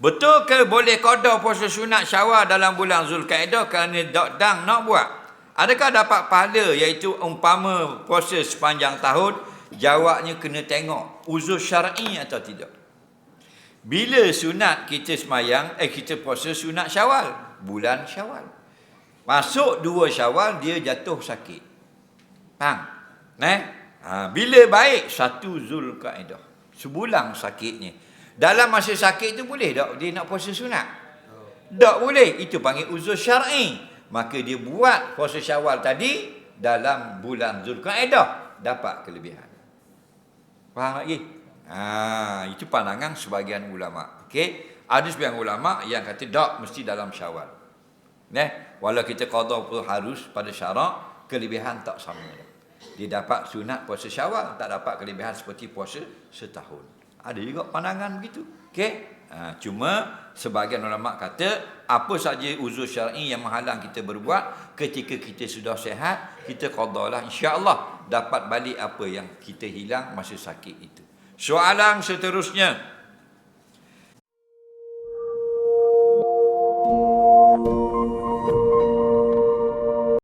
Betul ke boleh qada puasa sunat Syawal dalam bulan Zulkaidah kerana dok dang nak buat? Adakah dapat pahala iaitu umpama puasa sepanjang tahun? Jawabnya kena tengok uzur syar'i atau tidak. Bila sunat kita semayang, eh kita puasa sunat Syawal, bulan Syawal. Masuk dua Syawal dia jatuh sakit. Faham? Eh? Ha, bila baik satu Zulkaidah. Sebulan sakitnya. Dalam masa sakit tu boleh tak dia nak puasa sunat? Tak boleh. Itu panggil uzur syar'i. Maka dia buat puasa syawal tadi dalam bulan Zulkaidah dapat kelebihan. Faham lagi? Ha, itu pandangan sebagian ulama. Okey. Ada sebagian ulama yang kata tak mesti dalam syawal. Nah, walau kita qada pun harus pada syarak kelebihan tak sama. Dia dapat sunat puasa syawal, tak dapat kelebihan seperti puasa setahun. Ada juga pandangan begitu. Okey. Ha, cuma sebagian ulama kata apa saja uzur syar'i yang menghalang kita berbuat ketika kita sudah sehat, kita qadalah insya-Allah dapat balik apa yang kita hilang masa sakit itu. Soalan seterusnya,